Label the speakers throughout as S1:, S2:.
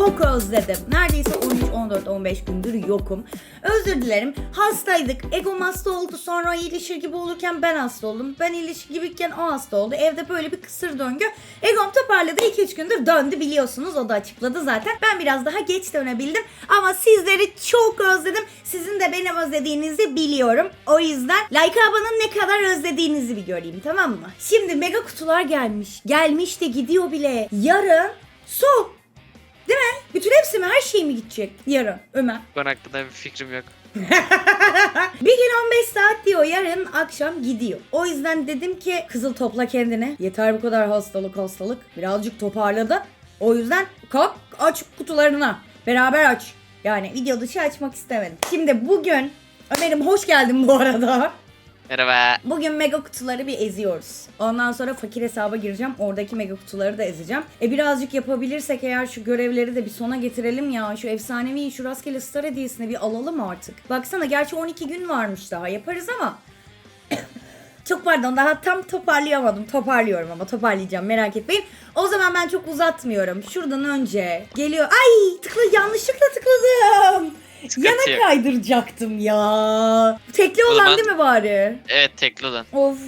S1: çok özledim. Neredeyse 13, 14, 15 gündür yokum. Özür dilerim. Hastaydık. Egom hasta oldu. Sonra iyileşir gibi olurken ben hasta oldum. Ben iyileşir gibiyken o hasta oldu. Evde böyle bir kısır döngü. Egom toparladı. 2-3 gündür döndü biliyorsunuz. O da açıkladı zaten. Ben biraz daha geç dönebildim. Ama sizleri çok özledim. Sizin de beni özlediğinizi biliyorum. O yüzden like abanın ne kadar özlediğinizi bir göreyim tamam mı? Şimdi mega kutular gelmiş. Gelmiş de gidiyor bile. Yarın son. Değil mi? Bütün hepsi mi? Her şey mi gidecek? Yarın Ömer.
S2: Konu hakkında bir fikrim yok.
S1: Bir gün 15 saat diyor yarın akşam gidiyor. O yüzden dedim ki kızıl topla kendini. Yeter bu kadar hastalık hastalık. Birazcık toparladı. O yüzden kalk aç kutularını. Beraber aç. Yani video dışı açmak istemedim. Şimdi bugün Ömer'im hoş geldin bu arada.
S2: Merhaba.
S1: Bugün mega kutuları bir eziyoruz. Ondan sonra fakir hesaba gireceğim. Oradaki mega kutuları da ezeceğim. E birazcık yapabilirsek eğer şu görevleri de bir sona getirelim ya. Şu efsanevi şu rastgele star hediyesini bir alalım artık. Baksana gerçi 12 gün varmış daha yaparız ama. Çok pardon daha tam toparlayamadım. Toparlıyorum ama toparlayacağım merak etmeyin. O zaman ben çok uzatmıyorum. Şuradan önce geliyor. Ay tıkla yanlışlıkla tıkladım.
S2: Sıkıntı
S1: Yana
S2: yok.
S1: kaydıracaktım ya. Tekli
S2: O
S1: olan
S2: zaman-
S1: değil mi bari?
S2: Evet tekli olan.
S1: Of.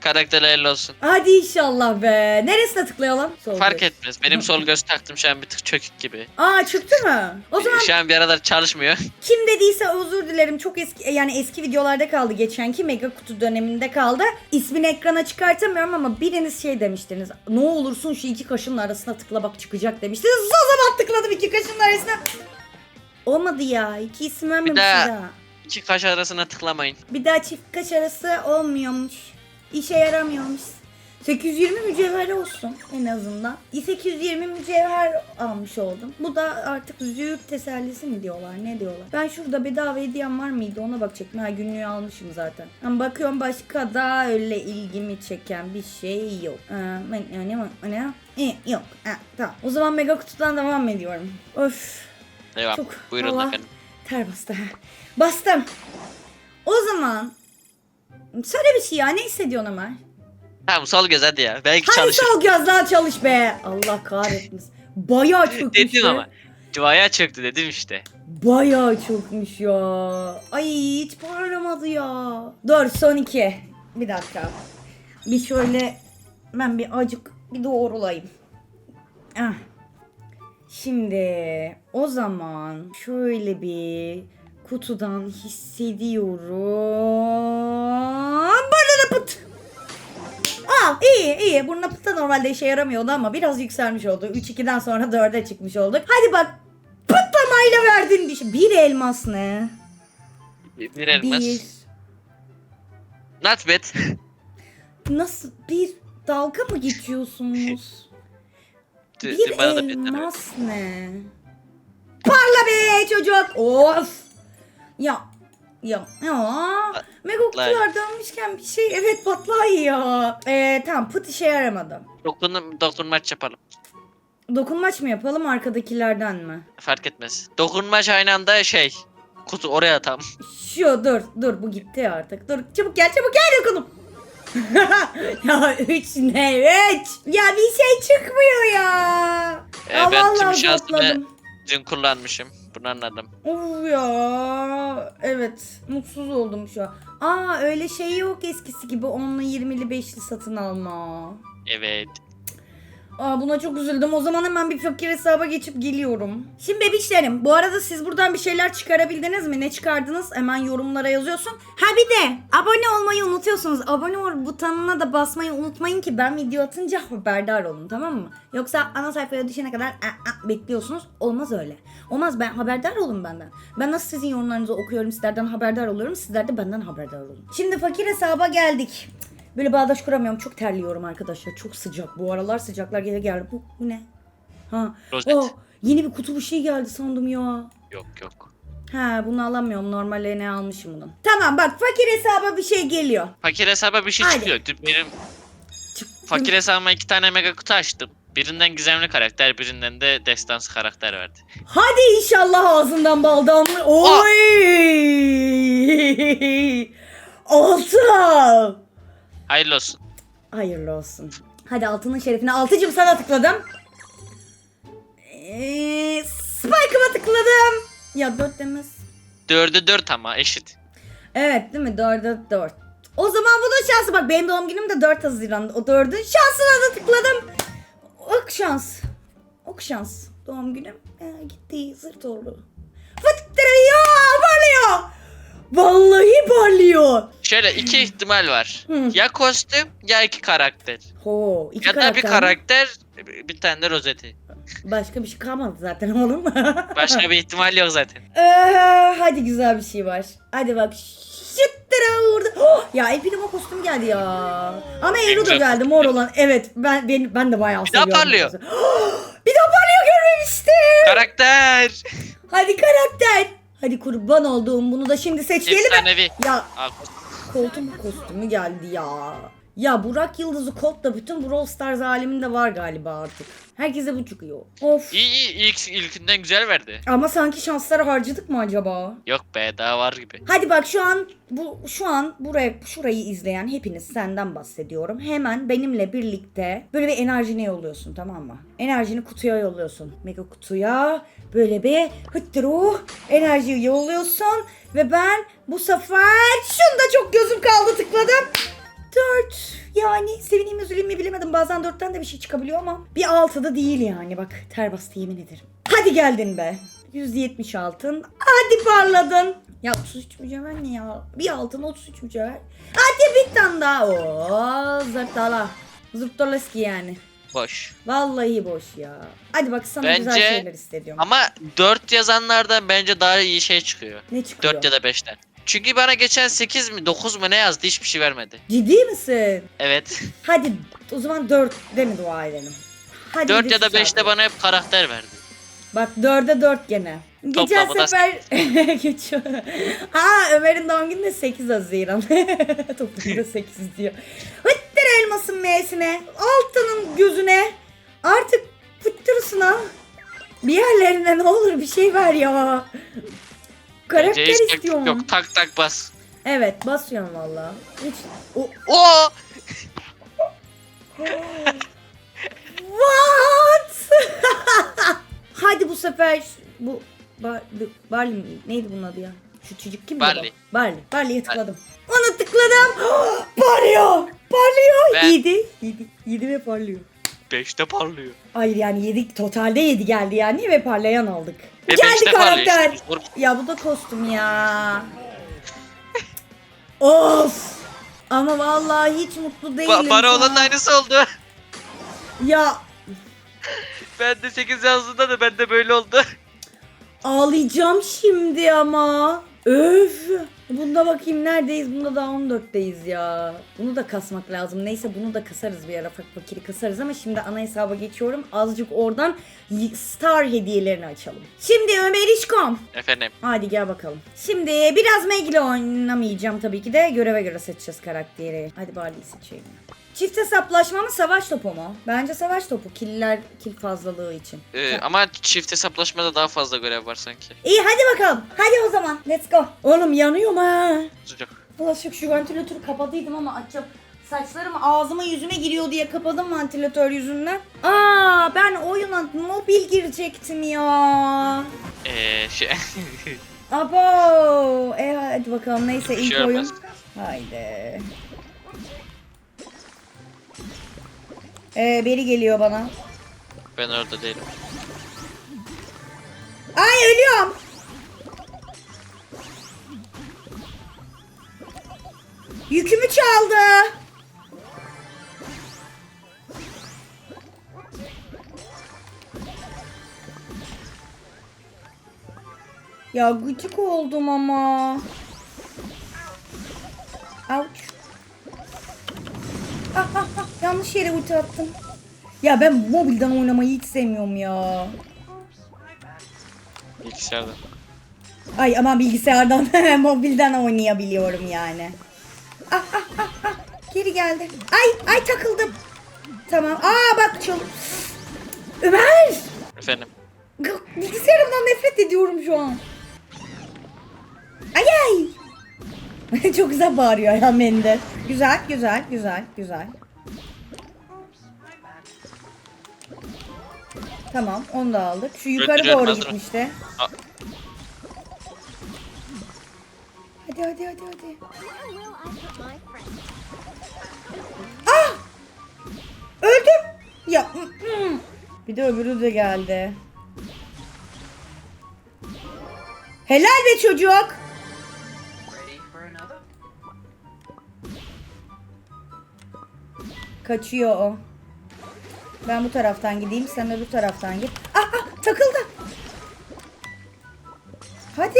S2: Karakterler hayırlı olsun.
S1: Hadi inşallah be. Neresine tıklayalım? Sol
S2: Fark
S1: göz.
S2: etmez. Benim sol göz taktım şu an bir tık çökük gibi.
S1: Aa çıktı mı? O zaman
S2: Şu an bir aralar çalışmıyor.
S1: kim dediyse özür dilerim. Çok eski yani eski videolarda kaldı. Geçenki mega kutu döneminde kaldı. İsmini ekrana çıkartamıyorum ama biriniz şey demiştiniz. Ne olursun şu iki kaşının arasına tıkla bak çıkacak demiştiniz. O zaman tıkladım iki kaşının arasına. Olmadı ya. İki isim vermemişiz
S2: daha-
S1: ha.
S2: İki kaş arasına tıklamayın.
S1: Bir daha çift kaş arası olmuyormuş. İşe yaramıyormuş. 820 mücevher olsun en azından. 820 mücevher almış oldum. Bu da artık züğürt tesellisi mi diyorlar ne diyorlar. Ben şurada bedava hediyem var mıydı ona bakacaktım. Ha günlüğü almışım zaten. Ben bakıyorum başka da öyle ilgimi çeken bir şey yok. Aa, ben ne ne ne? İyi, Yok. Ha, tamam. O zaman mega kutudan devam ediyorum. Öf.
S2: Devam.
S1: Çok
S2: Buyurun
S1: Allah.
S2: efendim.
S1: Ter bastı. Bastım. O zaman söyle bir şey ya ne hissediyorsun Ömer?
S2: Tamam sol göz hadi ya. Belki
S1: Hadi
S2: çalışır.
S1: sol göz daha çalış be. Allah kahretmesin. Bayağı çökmüş.
S2: Dedim
S1: be.
S2: ama. Civaya çöktü dedim işte.
S1: Bayağı çökmüş ya. Ay hiç parlamadı ya. Dur son iki. Bir dakika. Bir şöyle ben bir acık bir doğrulayayım. Ah. Şimdi o zaman şöyle bir kutudan hissediyorum. Bana pıt. Aa iyi iyi. Burun pıt da normalde işe yaramıyordu ama biraz yükselmiş oldu. 3-2'den sonra 4'e çıkmış olduk. Hadi bak pıtlamayla verdin bir şey. Bir elmas ne?
S2: Bir, bir elmas.
S1: Bir.
S2: Not bad.
S1: Nasıl bir dalga mı geçiyorsunuz? Bir
S2: dün bana da
S1: elmas ne? Parla be çocuk. Of. Ya. Ya. Ya. Mega kutular dönmüşken bir şey. Evet patlay ya. Ee, tamam pıt işe yaramadı.
S2: Dokun, dokunmaç yapalım.
S1: Dokunmaç mı yapalım arkadakilerden mi?
S2: Fark etmez. Dokunmaç aynı anda şey. Kutu oraya tam.
S1: Şu dur dur bu gitti artık. Dur çabuk gel çabuk gel dokunum. Ya üç ne üç? Ya bir şey çıkmıyor ya.
S2: Ee,
S1: Aa,
S2: ben tüm
S1: vallahi
S2: şansımı dün kullanmışım. Bunu anladım.
S1: Of ya. Evet mutsuz oldum şu an. Aa öyle şey yok eskisi gibi 10'lu 20'li 5'li satın alma.
S2: Evet.
S1: Aa buna çok üzüldüm. O zaman hemen bir fakir hesaba geçip geliyorum. Şimdi bebişlerim bu arada siz buradan bir şeyler çıkarabildiniz mi? Ne çıkardınız? Hemen yorumlara yazıyorsun. Ha bir de abone olmayı unutuyorsunuz. Abone ol butonuna da basmayı unutmayın ki ben video atınca haberdar olun tamam mı? Yoksa ana sayfaya düşene kadar "Aa, aa" bekliyorsunuz. Olmaz öyle. Olmaz ben haberdar olun benden. Ben nasıl sizin yorumlarınızı okuyorum sizlerden haberdar oluyorum. Sizler de benden haberdar olun. Şimdi fakir hesaba geldik. Böyle bağdaş kuramıyorum. Çok terliyorum arkadaşlar. Çok sıcak. Bu aralar sıcaklar gele geldi. Bu, bu ne? Ha.
S2: Rozet.
S1: Oh, yeni bir kutu bir şey geldi sandım ya.
S2: Yok yok.
S1: Ha bunu alamıyorum. Normalde ne almışım bunun. Tamam bak fakir hesaba bir şey geliyor.
S2: Fakir hesaba bir şey
S1: Haydi.
S2: çıkıyor.
S1: Çık-
S2: fakir hesabıma iki tane mega kutu açtım. Birinden gizemli karakter, birinden de destansı karakter verdi.
S1: Hadi inşallah ağzından bal damlıyor. Oy! Altı.
S2: Hayırlı olsun.
S1: Hayırlı olsun. Hadi altının şerefine. Altıcım sana tıkladım. Ee, Spike'ıma tıkladım. Ya 4 demez.
S2: Dördü dört ama eşit.
S1: Evet değil mi? 4'e 4. O zaman bunun şansı bak benim doğum günüm de 4 Haziran'da. O 4'ün şansına da tıkladım. Ok şans. Ok şans. Doğum günüm ee, gitti zırt oldu. Fıttırıyor parlıyor. Vallahi parlıyor.
S2: Şöyle iki ihtimal var.
S1: Hı.
S2: Ya kostüm ya iki karakter.
S1: Ho, iki
S2: Ya da bir
S1: karakter
S2: karakter bir tane de rozeti.
S1: Başka bir şey kalmadı zaten oğlum.
S2: Başka bir ihtimal yok zaten.
S1: Ee, hadi güzel bir şey var. Hadi bak. Şıttıra vurdu. Oh, ya El Primo kostüm geldi ya. Ama Eru da geldi mor olan. Evet ben ben, ben de bayağı
S2: Bir daha
S1: seviyorum.
S2: parlıyor.
S1: bir daha parlıyor görmemiştim.
S2: Karakter.
S1: Hadi karakter. Hadi kurban olduğum bunu da şimdi seçelim.
S2: Efsanevi.
S1: Ya
S2: Aa,
S1: Colt'un kostümü geldi ya. Ya Burak Yıldızı da bütün Brawl Stars aleminde var galiba artık. Herkese bu çıkıyor. Of.
S2: İyi iyi ilk, ilkinden güzel verdi.
S1: Ama sanki şansları harcadık mı acaba?
S2: Yok be daha var gibi.
S1: Hadi bak şu an bu şu an buraya şurayı izleyen hepiniz senden bahsediyorum. Hemen benimle birlikte böyle bir enerjini yolluyorsun tamam mı? Enerjini kutuya yolluyorsun. Mega kutuya böyle bir hıttırı enerjiyi yolluyorsun ve ben bu sefer şunda çok gözüm kaldı tıkladım. 4 yani sevineyim üzüleyim mi bilemedim. Bazen 4'ten de bir şey çıkabiliyor ama bir 6'da değil yani bak ter bastı yemin ederim. Hadi geldin be. 170 altın. Hadi parladın. Ya 33 mücevher ne ya? Bir altın 33 mücevher. Hadi bir tane daha. Oo zırtala. Zırtalaski yani.
S2: Boş.
S1: Vallahi boş ya. Hadi bak sana güzel
S2: Bence-
S1: şeyler hissediyorum.
S2: Ama 4 yazanlardan bence daha iyi şey çıkıyor.
S1: ne çıkıyor?
S2: 4 ya da 5'ten. Çünkü bana geçen 8 mi 9 mu ne yazdı hiçbir şey vermedi.
S1: Ciddi misin?
S2: Evet.
S1: Hadi o zaman 4 de mi dua edelim? Hadi
S2: 4
S1: birisi
S2: ya da 5'te
S1: çarpı.
S2: bana hep karakter verdi.
S1: Bak 4'e 4 gene. Geçen
S2: Toplamı da
S1: sefer geçiyor. Aa Ömer'in doğum günü de 8 Haziran. Toplamda 8 diyor. Hıttır elmasın M'sine. Altının gözüne. Artık fıttırısına. Bir yerlerine ne olur bir şey ver ya. Karakter
S2: Bence hiç taktik
S1: istiyorum.
S2: Yok tak tak bas.
S1: Evet basıyorum valla. Hiç... O...
S2: Oo!
S1: What? Hadi bu sefer bu Bar Barley mi? Neydi bunun adı ya? Şu çocuk kim
S2: Barley.
S1: Barley. Barley'e tıkladım. Ona tıkladım. parlıyor. Parlıyor.
S2: Ben-
S1: Yedi. Yedi. Yedi ve parlıyor.
S2: 5'te parlıyor.
S1: Hayır yani yedik totalde yedi geldi yani ve parlayan aldık.
S2: Ve
S1: Geldi
S2: parlıyor
S1: karakter.
S2: işte.
S1: Ya bu da kostüm ya. of. Ama vallahi hiç mutlu değilim.
S2: Ba- bana
S1: şu
S2: olan
S1: an.
S2: da aynısı oldu.
S1: Ya
S2: Ben de 8 yazdığında da bende böyle oldu.
S1: Ağlayacağım şimdi ama. Öf. Bunda bakayım neredeyiz? Bunda daha 14'teyiz ya. Bunu da kasmak lazım. Neyse bunu da kasarız bir ara. Fak fakiri kasarız ama şimdi ana hesaba geçiyorum. Azıcık oradan star hediyelerini açalım. Şimdi Ömer İşkom.
S2: Efendim.
S1: Hadi gel bakalım. Şimdi biraz Meg'le oynamayacağım tabii ki de. Göreve göre seçeceğiz karakteri. Hadi Barley'i seçelim. Çift hesaplaşma mı savaş topu mu? Bence savaş topu. Killer kill fazlalığı için.
S2: Ee, ama çift hesaplaşmada daha fazla görev var sanki.
S1: İyi hadi bakalım. Hadi o zaman. Let's go. Oğlum yanıyorum ha.
S2: Sıcak.
S1: Bulaşık şu ventilatörü kapatıydım ama açıp saçlarım ağzıma yüzüme giriyor diye kapadım ventilatör yüzünden. Aa ben oyuna mobil girecektim ya.
S2: Ee, şey...
S1: Abo. E hadi bakalım neyse ilk
S2: şey
S1: oyun. Haydi. Ee, biri geliyor bana.
S2: ben orada değilim.
S1: Ay ölüyorum. Yükümü çaldı. Ya gıcık oldum ama. Ouch. Ah, ah, ah, yanlış yere ulti attım. Ya ben mobilden oynamayı hiç sevmiyorum ya.
S2: Bilgisayarda.
S1: Ay ama bilgisayardan mobilden oynayabiliyorum yani. Ah ah ah ah geri geldi. Ay ay takıldım. Tamam. Aa bak çal. Ömer!
S2: Efendim.
S1: Bilgisayarımdan nefret ediyorum şu an. Ay ay. Çok güzel bağırıyor ya Mende. Güzel güzel güzel güzel. Tamam onu da aldık. Şu yukarı
S2: Götürüyorum,
S1: doğru
S2: hazırım.
S1: gitmişti. Hadi hadi hadi hadi.
S3: Friends?
S1: Öldüm. Ya. mm, mm. Bir de öbürü de geldi. Helal be çocuk. Kaçıyor o. Ben bu taraftan gideyim, sen öbür taraftan git. Ah, ah takıldı. Hadi.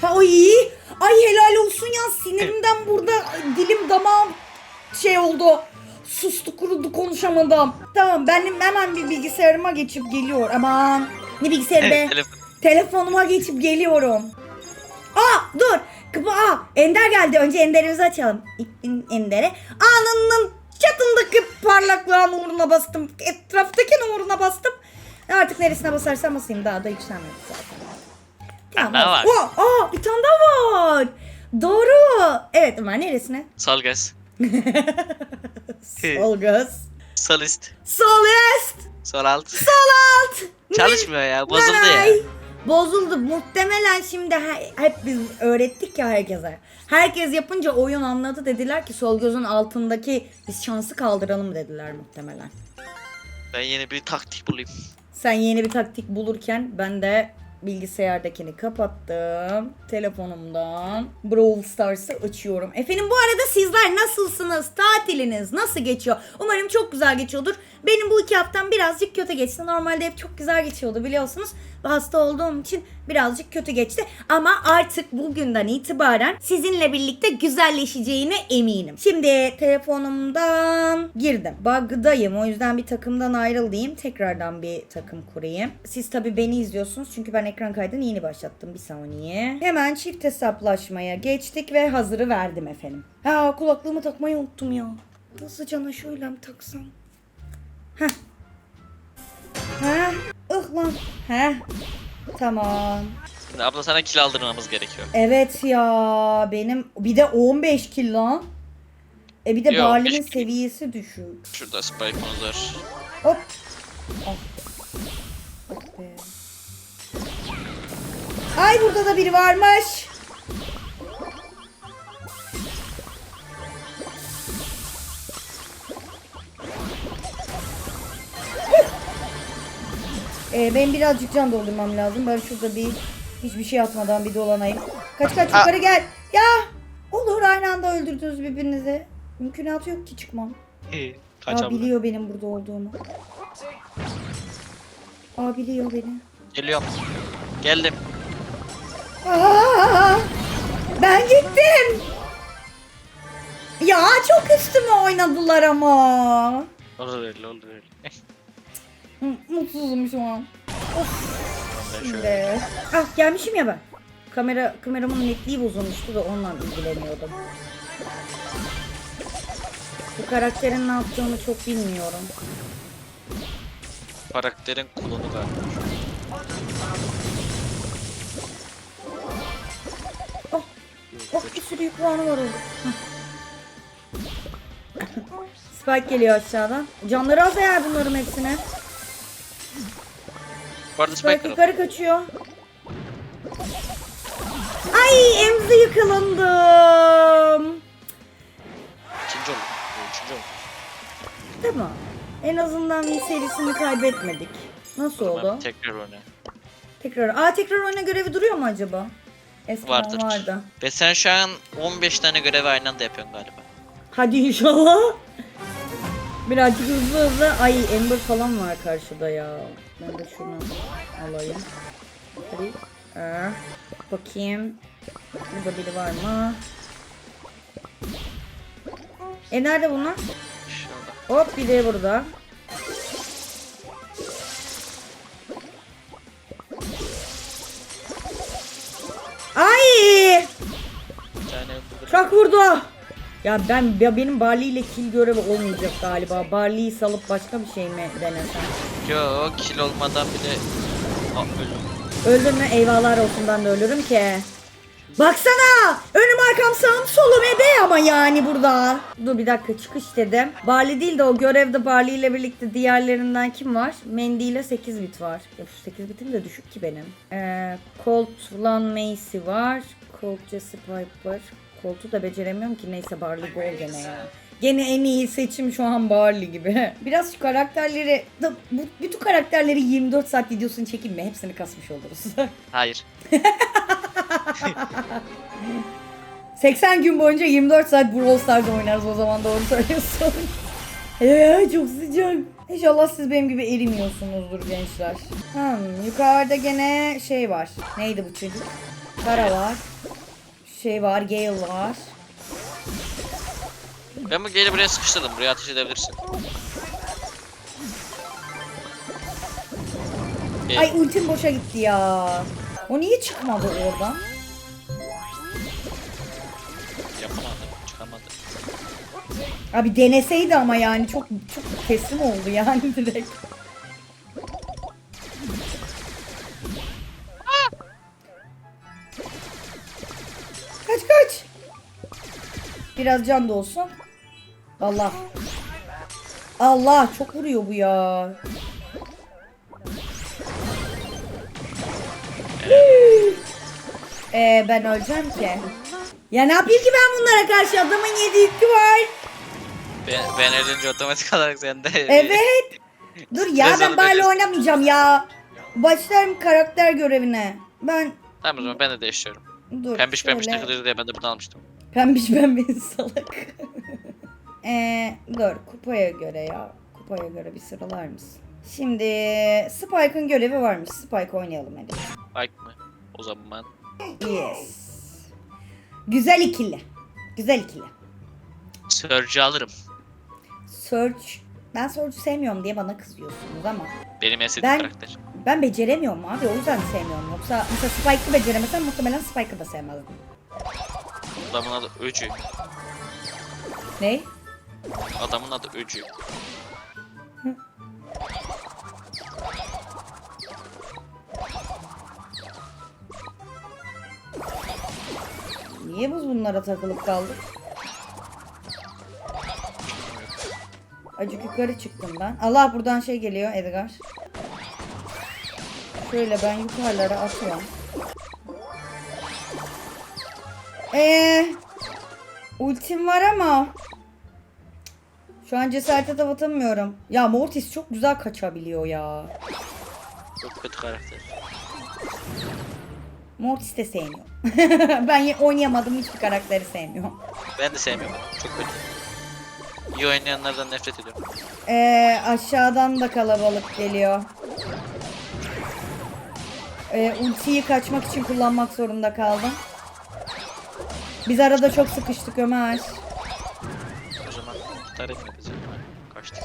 S1: Ha o iyi. Ay helal olsun ya sinirimden burada dilim damağım şey oldu. Sustu kurudu konuşamadım. Tamam ben hemen bir bilgisayarıma geçip geliyor. Aman ne bilgisayarı be.
S2: Telefon.
S1: Telefonuma geçip geliyorum. Aa dur. Kapı aa Ender geldi. Önce Ender'imizi açalım. Ender'e. Anının çatındaki parlaklığın uğruna bastım. Etraftaki uğruna bastım. Artık neresine basarsam basayım. Daha da yükselmedi zaten. Tamam.
S2: daha var.
S1: Oo, aa bir tane daha var. Doğru. Evet Ömer neresine?
S2: Sol göz.
S1: Sol göz.
S2: Sol alt.
S1: Sol alt.
S2: Çalışmıyor ya. Bozuldu ya.
S1: Bozuldu. Muhtemelen şimdi he- hep biz öğrettik ya herkese. Herkes yapınca oyun anladı dediler ki sol gözün altındaki biz şansı kaldıralım dediler muhtemelen.
S2: Ben yeni bir taktik bulayım.
S1: Sen yeni bir taktik bulurken ben de bilgisayardakini kapattım. Telefonumdan Brawl Stars'ı açıyorum. Efendim bu arada sizler nasılsınız? Tatiliniz nasıl geçiyor? Umarım çok güzel geçiyordur. Benim bu iki haftam birazcık kötü geçti. Normalde hep çok güzel geçiyordu biliyorsunuz. Hasta olduğum için birazcık kötü geçti. Ama artık bugünden itibaren sizinle birlikte güzelleşeceğine eminim. Şimdi telefonumdan girdim. Bug'dayım. O yüzden bir takımdan ayrıl diyeyim. Tekrardan bir takım kurayım. Siz tabii beni izliyorsunuz. Çünkü ben ekran kaydını yeni başlattım. Bir saniye. Hemen çift hesaplaşmaya geçtik ve hazırı verdim efendim. Ha kulaklığımı takmayı unuttum ya. Hızlıca şöyle mi taksam? Heh. Heh. Ih lan. Heh. Tamam.
S2: Şimdi abla sana kill aldırmamız gerekiyor.
S1: Evet ya benim bir de 15 kill lan. E bir de
S2: Yok,
S1: Barley'nin seviyesi düşük.
S2: Şurada spike'ımız var.
S1: Hop. Ah. Be. Ay burada da biri varmış. Ee, benim birazcık can doldurmam lazım. Ben şurada bir hiçbir şey atmadan bir dolanayım. Kaç kaç yukarı gel. Ya olur aynı anda öldürdünüz birbirinizi. Mümkünatı yok ki çıkmam.
S2: Kaç
S1: Aa
S2: abla.
S1: biliyor benim burada olduğumu. Aa biliyor beni.
S2: Geliyorum. Geldim.
S1: Aa, ben gittim. Ya çok üstüme oynadılar ama.
S2: Olur öyle olur öyle.
S1: Mutsuzum şu an.
S2: Şöyle.
S1: Şimdi. Ah gelmişim ya ben. Kamera kameramın netliği bozulmuştu da onunla ilgileniyordum. Bu karakterin ne yaptığını çok bilmiyorum.
S2: Karakterin kulunu galiba.
S1: Oh, oh bir sürü yük puanı var orada. Spike geliyor aşağıdan. Canları az eğer bunların hepsine.
S2: Bu arada
S1: Spike
S2: spike
S1: yukarı kaçıyor. Ay emzi yıkılandım.
S2: İkinci oldu. Bu Üçüncü oldu.
S1: Tamam. En azından bir serisini kaybetmedik. Nasıl oldu?
S2: Tekrar oyna.
S1: Tekrar. Aa tekrar oyna görevi duruyor mu acaba? Eskiden
S2: Vardır.
S1: vardı.
S2: Ve sen şu an 15 tane görevi aynı anda yapıyorsun galiba.
S1: Hadi inşallah. Birazcık hızlı hızlı. Ay Ember falan var karşıda ya. Ben de şunu alayım. Hadi. Ee, bakayım. Burada biri var mı? E nerede bunlar? Hop biri burada. Ay!
S2: Bir.
S1: Çok vurdu. Ya ben ya benim Barley ile kill görevi olmayacak galiba. Barley'i salıp başka bir şey mi denesem?
S2: Yo kill olmadan bile Aa, öldüm.
S1: Öldün mü? Eyvahlar olsun ben de ölürüm ki. Baksana! Önüm arkam sağım solum ebe ama yani burada. Dur bir dakika çıkış dedim. Barley değil de o görevde Barley ile birlikte diğerlerinden kim var? Mandy ile 8 bit var. Ya şu 8 bitim de düşük ki benim. Ee, Colt Lan Macy var. Colt Jesse Piper. Colt'u da beceremiyorum ki neyse Barley gol gene ya. Gene en iyi seçim şu an Barley gibi. Biraz şu karakterleri, da, bu, bütün karakterleri 24 saat videosunu çekeyim mi? Hepsini kasmış oluruz.
S2: Hayır.
S1: 80 gün boyunca 24 saat Brawl Stars oynarız o zaman doğru söylüyorsun. Eee çok sıcak. İnşallah siz benim gibi erimiyorsunuzdur gençler. Hmm, yukarıda gene şey var. Neydi bu çocuk? Kara var. Şey var, Gale var.
S2: Ben bu geri buraya sıkıştırdım. Buraya ateş edebilirsin. Gel.
S1: Ay ultim boşa gitti ya. O niye çıkmadı oradan?
S2: Yapamadım. Çıkamadı.
S1: Abi deneseydi ama yani çok çok teslim oldu yani direkt. Biraz can da olsun. Allah. Allah çok vuruyor bu ya. Ee, ben öleceğim ki. Ya ne yapayım ki ben bunlara karşı adamın yedi yükü var.
S2: Ben, ben ölünce otomatik olarak sende.
S1: Evet. Dur ya ben böyle oynamayacağım ya. Başlarım karakter görevine. Ben
S2: Tamam o zaman ben de değişiyorum.
S1: dur.
S2: Pembiş pembiş
S1: şöyle-
S2: takılıyor diye ben de bunu almıştım.
S1: Pembiş pembiş salak. Eee dur kupaya göre ya. Kupaya göre bir sıralar mısın? Şimdi Spike'ın görevi varmış. Spike oynayalım hadi.
S2: Like mı? O zaman
S1: Yes. Güzel ikili. Güzel ikili.
S2: Surge'ı alırım.
S1: Search. Ben Search'ü sevmiyorum diye bana kızıyorsunuz ama
S2: Benim en sevdiğim
S1: Ben-
S2: karakter.
S1: ben beceremiyorum abi o yüzden sevmiyorum. Yoksa mesela Spike'ı beceremesem muhtemelen Spike'ı da sevmezdim.
S2: Adamın adı Öcü.
S1: Ne?
S2: Adamın adı Öcü.
S1: Niye biz bunlara takılıp kaldık? Acık yukarı çıktım ben. Allah buradan şey geliyor Edgar. Şöyle ben yukarılara atıyorum. Eee ultim var ama şu an cesarete atamıyorum. Ya Mortis çok güzel kaçabiliyor ya.
S2: Çok kötü karakter.
S1: Mortis de sevmiyorum. ben oynayamadım hiçbir karakteri sevmiyorum.
S2: Ben de sevmiyorum. Çok kötü. İyi oynayanlardan nefret ediyorum.
S1: Ee, aşağıdan da kalabalık geliyor. Ee, ultiyi kaçmak için kullanmak zorunda kaldım. Biz arada çok sıkıştık Ömer.
S2: O zaman etmedi canım. Kaçtık.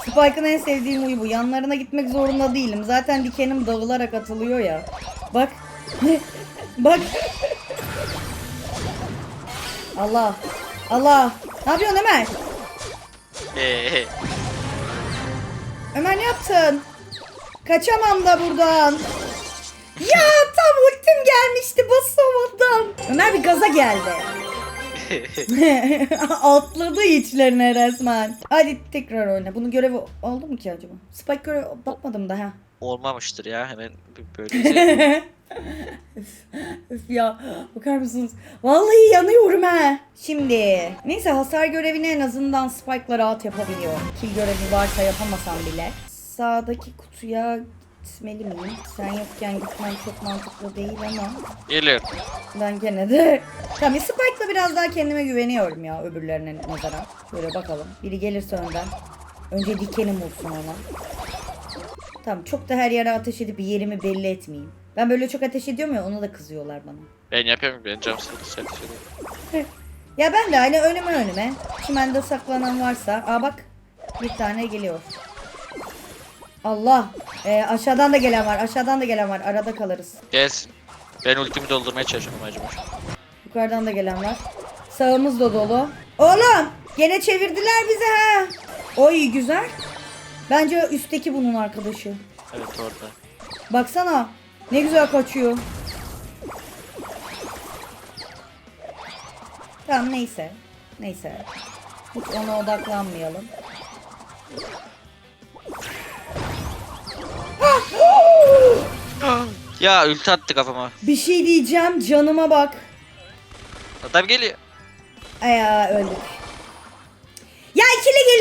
S1: Spike'ın en sevdiğim huyu bu. Yanlarına gitmek zorunda değilim. Zaten dikenim dağılarak atılıyor ya. Bak. Bak. Allah. Allah. Ne yapıyorsun Ömer?
S2: Eee.
S1: Ömer ne yaptın? Kaçamam da buradan. Ya tam ultim gelmişti basamadım. Ömer bir gaza geldi. Atladı içlerine resmen. Hadi tekrar oyna. Bunun görevi oldu mu ki acaba? Spike görevi bakmadım da ha.
S2: Olmamıştır ya. Hemen bir- böyle şey.
S1: Üf, üf ya bakar mısınız? Vallahi yanıyorum ha. Şimdi neyse hasar görevini en azından Spike'la rahat yapabiliyor. Kill görevi varsa yapamasam bile. Sağdaki kutuya gitmeli miyim? Sen yokken gitmem çok mantıklı değil ama
S2: Geliyorum.
S1: ben gene de Tabii Spike'la biraz daha kendime güveniyorum ya öbürlerine nazaran. Şöyle bakalım. Biri gelirse önden. Önce dikenim olsun ona. Tamam çok da her yere ateş edip yerimi belli etmeyeyim. Ben böyle çok ateş ediyorum ya ona da kızıyorlar bana.
S2: Ben yapıyorum. Ben cam sıkıntı set ediyorum.
S1: Ya ben de hani önüme önüme. Çimende saklanan varsa. Aa bak. Bir tane geliyor. Allah. Ee, aşağıdan da gelen var. Aşağıdan da gelen var. Arada kalırız.
S2: Gelsin. Ben ultimi doldurmaya çalışıyorum acaba.
S1: Yukarıdan da gelen var. Sağımız da dolu. Oğlum gene çevirdiler bizi ha. Oy güzel. Bence üstteki bunun arkadaşı.
S2: Evet orada.
S1: Baksana ne güzel kaçıyor. Tamam neyse. Neyse. Hiç ona odaklanmayalım.
S4: Ya ulti attı kafama.
S1: Bir şey diyeceğim canıma bak.
S4: Adam geliyor.
S1: Aya öldük. Ya ikili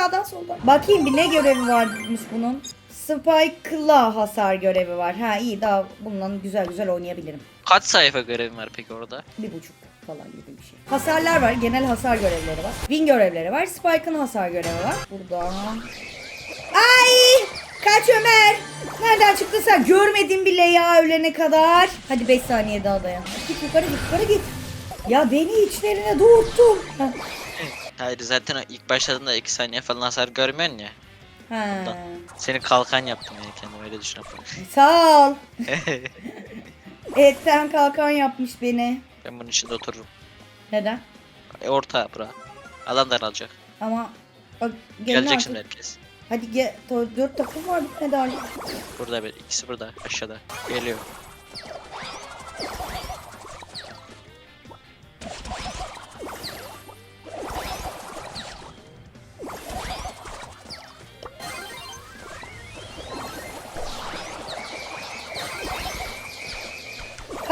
S1: sağdan soldan. Bakayım bir ne görevi varmış bunun. Spike'la hasar görevi var. Ha iyi daha bundan güzel güzel oynayabilirim.
S4: Kaç sayfa görevim var peki orada?
S1: Bir buçuk falan gibi bir şey. Hasarlar var. Genel hasar görevleri var. Win görevleri var. Spike'ın hasar görevi var. Burada. Ay! Kaç Ömer. Nereden çıktın sen? Görmedim bile ya ölene kadar. Hadi 5 saniye daha dayan. Git yukarı git yukarı git. Ya beni içlerine doğurttun.
S4: Hayır zaten ilk başladığında 2 saniye falan hasar görmüyorsun ya.
S1: Ha.
S4: Seni kalkan yaptım yani kendim öyle düşün.
S1: Sağ ol. Etten kalkan yapmış beni.
S4: ben bunun içinde otururum.
S1: Neden?
S4: E, orta bura. Alan daralacak.
S1: Ama bak, gelin
S4: Gelecek
S1: artık.
S4: şimdi herkes.
S1: Hadi gel. Dört takım var bitmedi hala.
S4: Burada bir, ikisi burada aşağıda. Geliyor.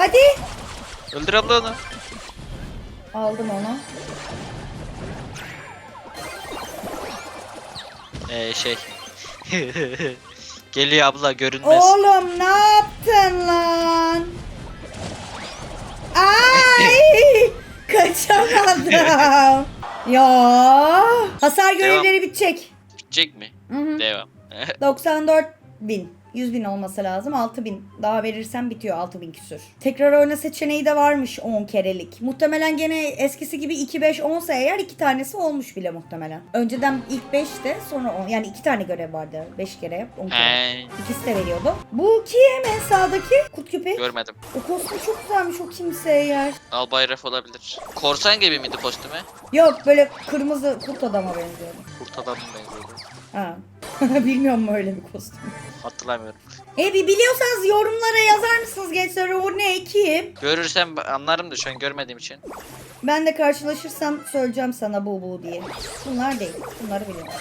S1: Hadi.
S4: Öldür abla onu.
S1: Aldım onu.
S4: Ee şey. Geliyor abla görünmez.
S1: Oğlum ne yaptın lan? Ay! Kaçamadım. ya. Hasar görevleri bitecek.
S2: Bitecek mi?
S1: Hı hı.
S2: Devam.
S1: 94 bin. 100 bin olması lazım. 6 bin. Daha verirsem bitiyor 6 bin küsür. Tekrar oyna seçeneği de varmış 10 kerelik. Muhtemelen gene eskisi gibi 2-5-10'sa eğer iki tanesi olmuş bile muhtemelen. Önceden ilk 5'te sonra 10. Yani iki tane görev vardı. 5 kere yap 10 kere. İkisi de veriyordu. Bu kim en sağdaki? Kurt köpek.
S2: görmedim.
S1: O kostüm çok güzelmiş o kimse eğer.
S2: Albay Ref olabilir. Korsan gibi miydi kostümü?
S1: Yok böyle kırmızı kurt adama benziyor.
S4: Kurt adam mı benziyordu?
S1: Ha. Bilmiyorum mu öyle bir kostüm.
S4: Hatırlamıyorum.
S1: E bir biliyorsanız yorumlara yazar mısınız gençler o ne kim?
S4: Görürsem anlarım da şu an görmediğim için.
S1: Ben de karşılaşırsam söyleyeceğim sana bu bu diye. Bunlar değil. Bunları biliyorum.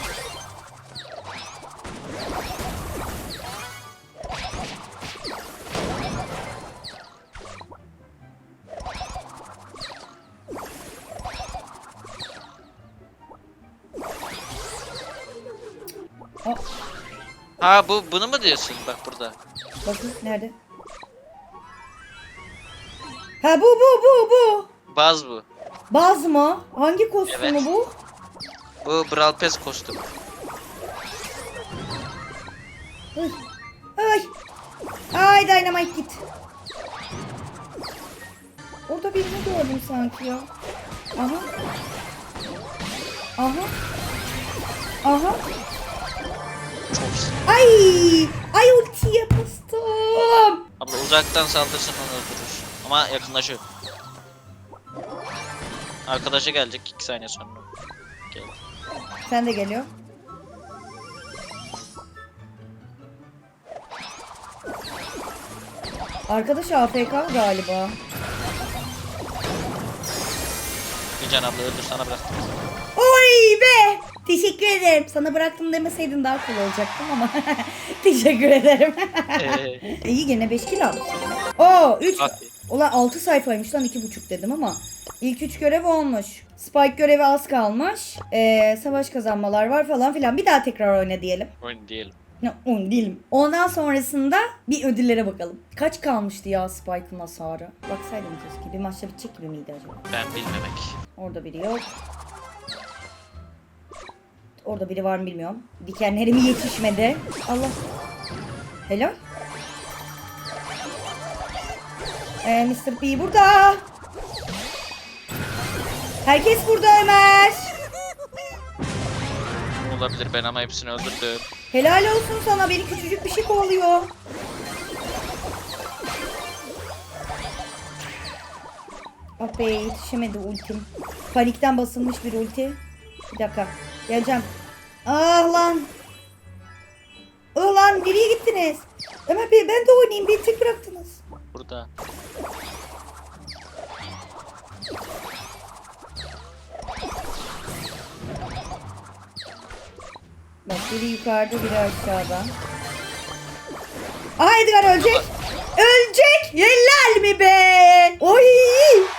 S1: Aa,
S4: Ha bu bunu mu diyorsun bak burada.
S1: bakın nerede? Ha bu bu bu bu.
S4: Baz bu.
S1: Baz mı? Hangi kostümü
S4: Evet.
S1: bu?
S4: Bu Brawl Pass kostümü.
S1: Ay. Ay. Ay Dynamite git. Orada birini gördüm sanki ya. Aha. Aha. Aha.
S4: Çok
S1: Ay. Ay ultiye bastım.
S4: Abla uzaktan saldırsın onu öldürür. Ama yakınlaşıyor. Arkadaşı gelecek 2 saniye sonra. Gel.
S1: Sen de geliyor. Arkadaş AFK galiba.
S4: Bir can abla öldür sana bıraktım.
S1: Oy be! Teşekkür ederim. Sana bıraktım demeseydin daha cool olacaktım ama. Teşekkür ederim.
S4: Ee,
S1: İyi gene 5 kilo almış. Oo 3.
S4: Hadi.
S1: Ulan 6 sayfaymış lan 2,5 dedim ama. İlk 3 görev olmuş. Spike görevi az kalmış. Ee, savaş kazanmalar var falan filan. Bir daha tekrar oyna diyelim.
S2: Oyun diyelim.
S1: Ne, on değilim. Ondan sonrasında bir ödüllere bakalım. Kaç kalmıştı ya Spike'ın hasarı? Baksaydım keşke. Bir maçta bitecek gibi miydi acaba?
S2: Ben bilmemek.
S1: Orada biri yok. Orada biri var mı bilmiyorum. Dikenlerim yetişmedi. Allah. Helal. Ee, Mr. P burada. Herkes burada Ömer.
S2: Olabilir ben ama hepsini öldürdüm.
S1: Helal olsun sana. Beni küçücük bir şey kovalıyor. Ah be yetişemedi ultim. Panikten basılmış bir ulti. Bir dakika. Geleceğim. Ah lan. Ah lan nereye gittiniz? Ömer Bey ben de oynayayım. Beni tek bıraktınız.
S4: Burada.
S1: Bak biri yukarıda biri aşağıda. Aa Edgar ölecek. Ölecek. Helal mi be? Oy.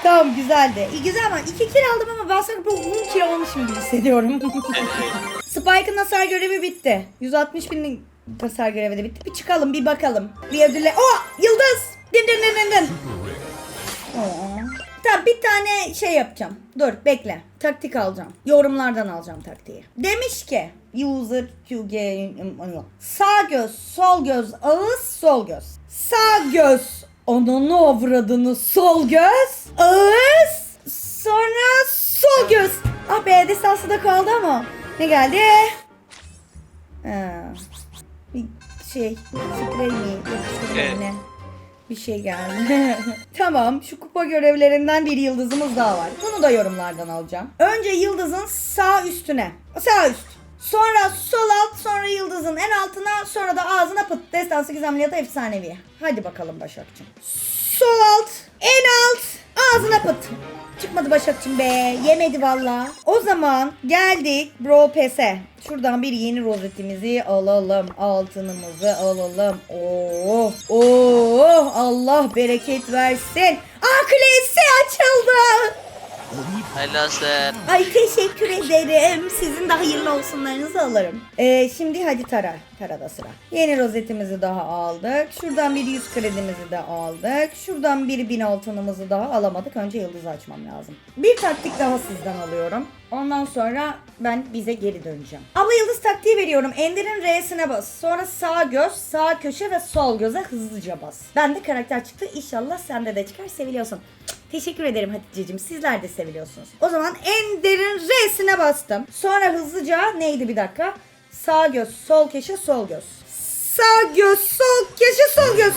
S1: Tamam güzeldi. İyi güzel ama iki kill aldım ama ben sanki bu 10 kill almışım gibi hissediyorum. Spike'ın hasar görevi bitti. 160 bin hasar görevi de bitti. Bir çıkalım bir bakalım. Bir ödülle. Oh yıldız. Din din din din din. Tamam bir tane şey yapacağım. Dur bekle. Taktik alacağım. Yorumlardan alacağım taktiği. Demiş ki user QG sağ göz, sol göz, ağız, sol göz. Sağ göz. Ananı avradını sol göz. Ağız. Sonra sol göz. Ah be destansı da kaldı ama. Ne geldi? Ha. Bir şey. Sprey mi? Yapıştırma yine. Bir şey geldi. tamam şu kupa görevlerinden bir yıldızımız daha var. Bunu da yorumlardan alacağım. Önce yıldızın sağ üstüne. Sağ üst. Sonra sol alt sonra yıldızın en altına sonra da ağzına pıt. Destansı gizemli ya da efsanevi. Hadi bakalım Başakçım. Sol alt en alt ağzına pıt. Çıkmadı Başakçım be. Yemedi valla. O zaman geldik Bro Pes'e. Şuradan bir yeni rozetimizi alalım. Altınımızı alalım. Oh, oh, Allah bereket versin. Aa klasi açıldı.
S4: Olsun.
S1: Ay teşekkür ederim. Sizin de hayırlı olsunlarınızı alırım. Ee, şimdi hadi tara. Tarada sıra. Yeni rozetimizi daha aldık. Şuradan bir 100 kredimizi de aldık. Şuradan bir 1000 altınımızı daha alamadık. Önce yıldızı açmam lazım. Bir taktik daha sizden alıyorum. Ondan sonra ben bize geri döneceğim. Ama yıldız taktiği veriyorum. Ender'in R'sine bas. Sonra sağ göz, sağ köşe ve sol göze hızlıca bas. Bende karakter çıktı. İnşallah sende de çıkar. Seviliyorsun. Teşekkür ederim Hatice'cim. Sizler de seviliyorsunuz. O zaman Ender'in R'sine bastım. Sonra hızlıca neydi bir dakika? Sağ göz, sol köşe, sol göz. Sağ göz, sol köşe, sol göz.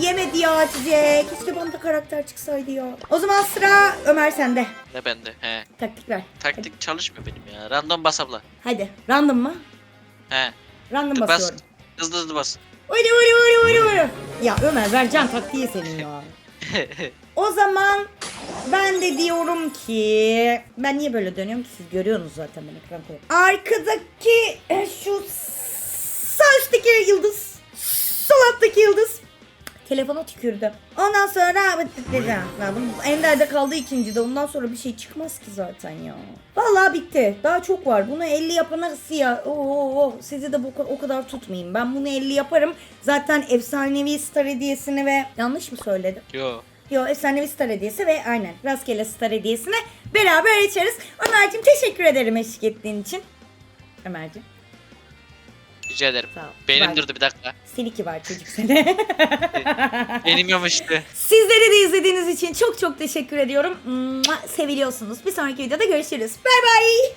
S1: Yemedi ya Hatice. Keşke bana karakter çıksaydı ya. O zaman sıra Ömer sende.
S4: Ne bende? He.
S1: Taktik ver.
S4: Taktik çalışmıyor benim ya. Random bas abla.
S1: Hadi. Random mı?
S4: He.
S1: Random
S4: Bas.
S1: basıyorum.
S4: Hızlı hızlı bas.
S1: Uydu uydu uydu uydu uydu. Ya Ömer vereceğim taktiği senin ya. O zaman ben de diyorum ki ben niye böyle dönüyorum ki siz görüyorsunuz zaten ben ekran koyuyorum. Arkadaki e, şu sağ yıldız, sol yıldız. Telefona tükürdü. Ondan sonra bu Ender'de kaldı ikincide. Ondan sonra bir şey çıkmaz ki zaten ya. Vallahi bitti. Daha çok var. Bunu 50 yapana siyah. Oo, oo, sizi de bu, o kadar tutmayayım. Ben bunu 50 yaparım. Zaten efsanevi star hediyesini ve yanlış mı söyledim?
S4: Yo.
S1: Yo efsanevi star hediyesi ve aynen rastgele star hediyesine beraber içeriz. Ömerciğim teşekkür ederim eşlik ettiğin için. Ömerciğim
S4: Rica ederim.
S1: sağ ol.
S4: Benim
S1: Var.
S4: durdu bir dakika.
S1: Seninki var çocuk seni.
S4: Benim yamıştı.
S1: Sizleri de izlediğiniz için çok çok teşekkür ediyorum. Mua, Seviliyorsunuz. Bir sonraki videoda görüşürüz. Bay bay.